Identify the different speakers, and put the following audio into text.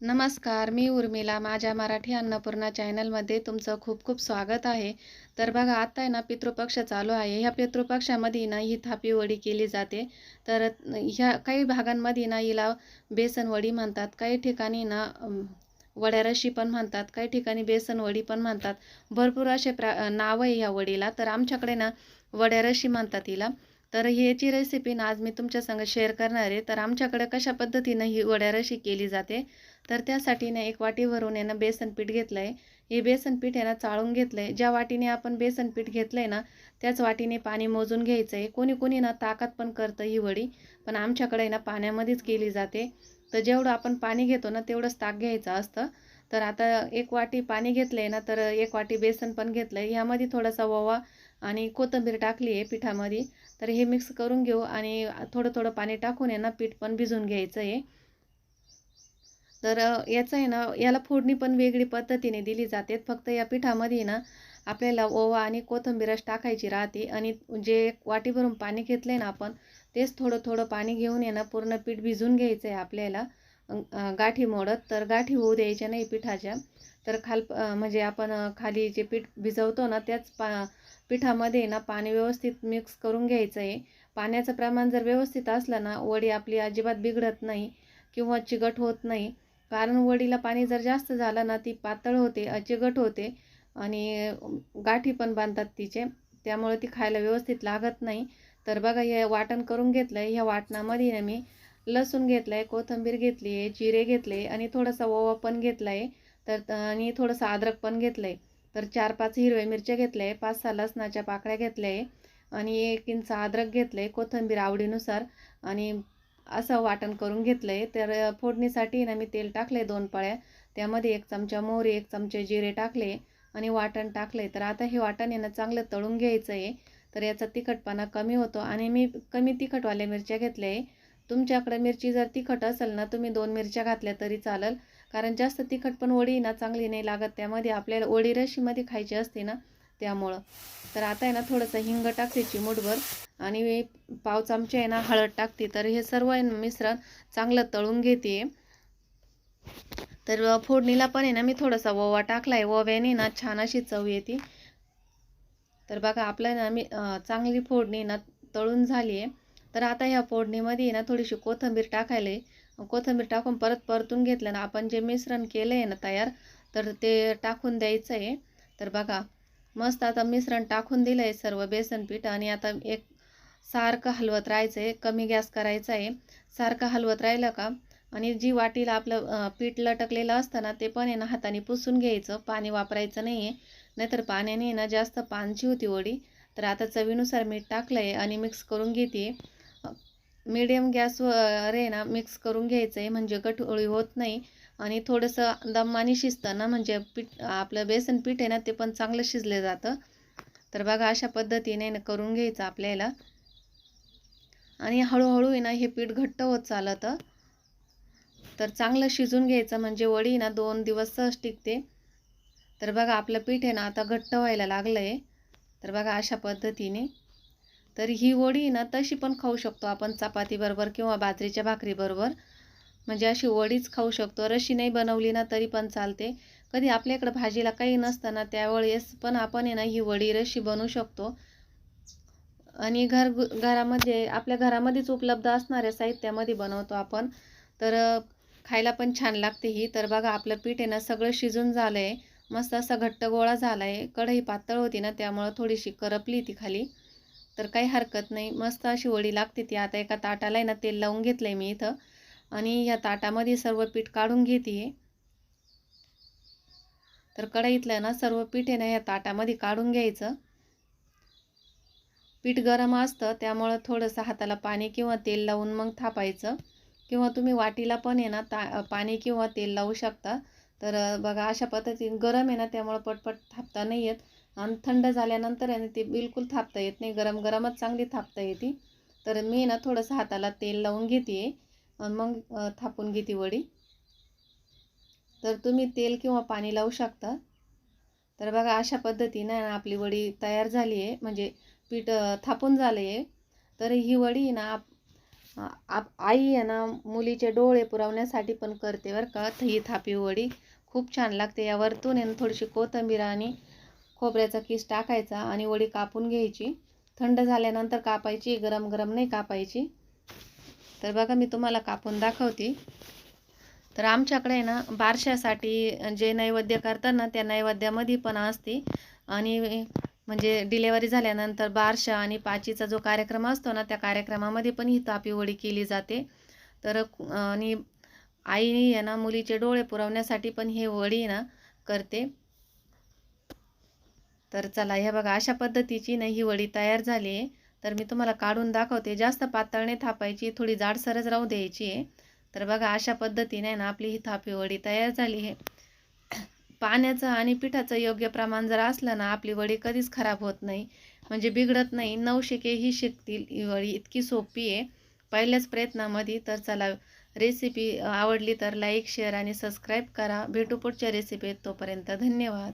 Speaker 1: नमस्कार मी उर्मिला. माझ्या मराठी अन्नपूर्णा चॅनलमध्ये तुमचं खूप खूप स्वागत आहे. तर बघा आत्ता आहे ना पितृपक्ष चालू आहे. ह्या पितृपक्षामध्ये ना ही थापीवडी केली जाते. तर ह्या काही भागांमध्ये ना हिला बेसनवडी म्हणतात. काही ठिकाणी ना वड्यारशी पण म्हणतात. काही ठिकाणी बेसनवडी पण म्हणतात. भरपूर असे प्रा नाव आहे ह्या वडीला. तर आमच्याकडे ना वड्यारशी म्हणतात हिला. तर ह्याची रेसिपी ना आज मी तुमच्या संग शेअर करणार आहे. तर आमच्याकडे कशा पद्धतीनं ही वड्या रशी केली जाते? तर त्यासाठी ना एक वाटीवरून यानं बेसन पीठ घेतलं आहे हे बेसन पीठ आहे चाळून घेतलं आहे ज्या वाटीने आपण बेसन पीठ घेतलं आहे ना त्याच वाटीने पाणी मोजून घ्यायचं आहे कोणी कोणी ना ताकात पण करतं ही वडी पण आमच्याकडे ना पाण्यामध्येच केली जाते. तर जेवढं आपण पाणी घेतो ना तेवढंच ताक घ्यायचं असतं. तर आता एक वाटी पाणी घेतलं आहे ना तर एक वाटी बेसन पण घेतलं आहे ह्यामध्ये थोडासा ओवा आणि कोथिंबीर टाकली आहे पिठामध्ये. तर हे मिक्स करून घेऊ आणि थोडं थोडं पाणी टाकून आहे ना पीठ पण भिजून घ्यायचं आहे. तर याचं आहे ना याला फोडणी पण वेगळी पद्धतीने दिली जाते. फक्त या पिठामध्ये ना आपल्याला ओवा आणि कोथंबीरच टाकायची राहते आणि जे वाटी भरून पाणी घेतलं आहे ना आपण तेच थोडं थोडं पाणी घेऊन आहे ना पूर्ण पीठ भिजून घ्यायचं आहे आपल्याला गाठी मोडत. तर गाठी होऊ द्यायच्या नाही पिठाच्या. तर खाल म्हणजे आपण खाली जे पीठ भिजवतो ना त्याच पा पिठामध्ये ना पाणी व्यवस्थित मिक्स करून घ्यायचं आहे पाण्याचं प्रमाण जर व्यवस्थित असलं ना वडी आपली अजिबात बिघडत नाही किंवा चिकट होत नाही. कारण वडीला पाणी जर जास्त झालं ना ती पातळ होते अ, चिकट होते आणि गाठी पण बांधतात तिचे. त्यामुळे ती खायला व्यवस्थित लागत नाही. तर बघा हे वाटण करून घेतलं आहे ह्या वाटणामध्ये ना मी लसूण घेतलं आहे कोथिंबीर घेतली आहे जिरे घेतले आणि थोडासा ओवा पण घेतला आहे तर आणि थोडंसं अद्रक पण घेतलं आहे तर चार पाच हिरव्या मिरच्या घेतल्या आहे पाच सहा लसणाच्या पाकळ्या घेतल्या आहे आणि एक इंच अद्रक घेतलं आहे कोथिंबीर आवडीनुसार आणि असं वाटण करून घेतलं आहे तर फोडणीसाठी ना मी तेल टाकलं आहे दोन पळ्या. त्यामध्ये एक चमचा मोहरी एक चमचे जिरे टाकले आणि वाटण टाकलं आहे तर आता हे वाटण यांना चांगलं तळून घ्यायचं आहे तर याचा तिखटपणा कमी होतो आणि मी कमी तिखटवाल्या मिरच्या घेतल्या आहे तुमच्याकडे मिरची जर तिखट असेल ना तुम्ही दोन मिरच्या घातल्या तरी चालेल. कारण जास्त तिखट पण वडी ना चांगली नाही लागत. त्यामध्ये आपल्याला वडी रशीमध्ये खायची असते ना त्यामुळं. तर आता आहे ना थोडंसं हिंग टाकते चिमूटभर आणि पाव चमचे आहे ना हळद टाकते. तर हे सर्व आहे मिश्रण चांगलं तळून घेते. तर फोडणीला पण आहे ना मी थोडासा ओवा टाकला आहे ओव्याने ना छान अशी चव येते. तर बघा आपल्या ना मी चांगली फोडणी ना तळून झाली आहे. तर आता ह्या फोडणीमध्ये ना थोडीशी कोथिंबीर टाकायला कोथिंबीर टाकून परत परतून घेतलं ना आपण जे मिश्रण केलं आहे ना तयार तर ते टाकून द्यायचं आहे तर बघा मस्त आता मिश्रण टाकून दिलं आहे सर्व बेसन पीठ आणि आता एक सारखं हलवत राहायचं आहे कमी गॅस करायचा आहे सारखं हलवत राहिलं का? आणि जी वाटीला आपलं पीठ लटकलेलं असतं ना ते पण आहे ना हाताने पुसून घ्यायचं पाणी वापरायचं नाही आहे नाहीतर पाण्याने ना जास्त पानची होती वडी. तर आता चवीनुसार मीठ टाकलं आहे आणि मिक्स करून घेते. मीडियम गॅसवर आहे ना मिक्स करून घ्यायचं आहे म्हणजे गठोळी होत नाही. आणि थोडंसं दमाने शिजतं ना म्हणजे पीठ आपलं बेसन पीठ आहे ना ते पण चांगलं शिजलं जातं. तर बघा अशा पद्धतीने ना करून घ्यायचं आपल्याला. आणि हळूहळू आहे ना हे पीठ घट्ट होत चालतं. तर चांगलं शिजून घ्यायचं म्हणजे वडी ना दोन दिवस सहज टिकते. तर बघा आपलं पीठ आहे ना आता घट्ट व्हायला लागलं आहे तर बघा अशा पद्धतीने. तर ही वडी ना तशी पण खाऊ शकतो आपण चपातीबरोबर किंवा बाजरीच्या भाकरीबरोबर म्हणजे अशी वडीच खाऊ शकतो. रशी नाही बनवली ना तरी पण चालते. कधी आपल्याकडं भाजीला काही नसताना त्यावेळेस पण आपण आहे ना ही वडी रशी बनवू शकतो. आणि घर घरामध्ये आपल्या घरामध्येच उपलब्ध असणाऱ्या साहित्यामध्ये बनवतो आपण. तर खायला पण छान लागते ही. तर बघा आपलं पीठ आहे ना सगळं शिजून झालं आहे मस्त असा घट्ट गोळा झाला आहे कढई पातळ होती ना त्यामुळं थोडीशी करपली ती खाली. तर काही हरकत नाही. मस्त अशी वडी लागते ती. आता एका ताटाला आहे ना तेल लावून घेतलं आहे मी इथं. आणि ह्या ताटामध्ये सर्व पीठ काढून घेते तर कढईतलं ना सर्व पीठ आहे ना ह्या ताटामध्ये काढून घ्यायचं. पीठ गरम असतं त्यामुळं थोडंसं हाताला पाणी किंवा तेल लावून मग थापायचं. किंवा तुम्ही वाटीला पण आहे ना ता पाणी किंवा तेल लावू शकता. तर बघा अशा पद्धतीने गरम आहे ना त्यामुळं पटपट थापता नाही येत. आणि थंड झाल्यानंतर आहे ना ते बिलकुल थापता येत नाही गरम गरमच चांगली थापता येते. तर मी ना थोडंसं हाताला तेल लावून घेते मग थापून घेते वडी. तर तुम्ही तेल किंवा पाणी लावू शकता. तर बघा अशा पद्धतीनं ना आपली वडी तयार झाली आहे. म्हणजे पीठ थापून झालं आहे. तर ही वडी ना आप आप आई आहे ना मुलीचे डोळे पुरवण्यासाठी पण करते बरं का. ही थापी वडी खूप छान लागते. यावरतून ना थोडीशी कोथिंबीर आणि खोबऱ्याचा किस टाकायचा आणि वडी कापून घ्यायची. थंड झाल्यानंतर कापायची गरम गरम नाही कापायची. तर बघा मी तुम्हाला कापून दाखवते. तर आमच्याकडे आहे ना बारशासाठी जे नैवेद्य करतात ना त्या नैवेद्यामध्ये पण असते. आणि म्हणजे डिलेवरी झाल्यानंतर बारशा आणि पाचीचा जो कार्यक्रम असतो ना त्या कार्यक्रमामध्ये पण ही तापीवडी केली जाते. तर आणि आई आहे ना मुलीचे डोळे पुरवण्यासाठी पण ही वडी ना करते. तर चला हे बघा अशा पद्धतीची ना ही वडी तयार झाली आहे. तर मी तुम्हाला काढून दाखवते. जास्त पातळने थापायची थोडी जाडसरच राहू द्यायची आहे. तर बघा अशा पद्धतीने ना आपली ही थापी वडी तयार झाली आहे. पाण्याचं आणि पिठाचं योग्य प्रमाण जर असलं ना आपली वडी कधीच खराब होत नाही. म्हणजे बिघडत नाही. नऊ शिकेही शिकतील ही वडी इतकी सोपी आहे. पहिल्याच प्रयत्नामध्ये तर चला रेसिपी आवडली तर लाईक शेअर आणि सबस्क्राईब करा. भेटू पुढच्या रेसिपीत. तोपर्यंत धन्यवाद.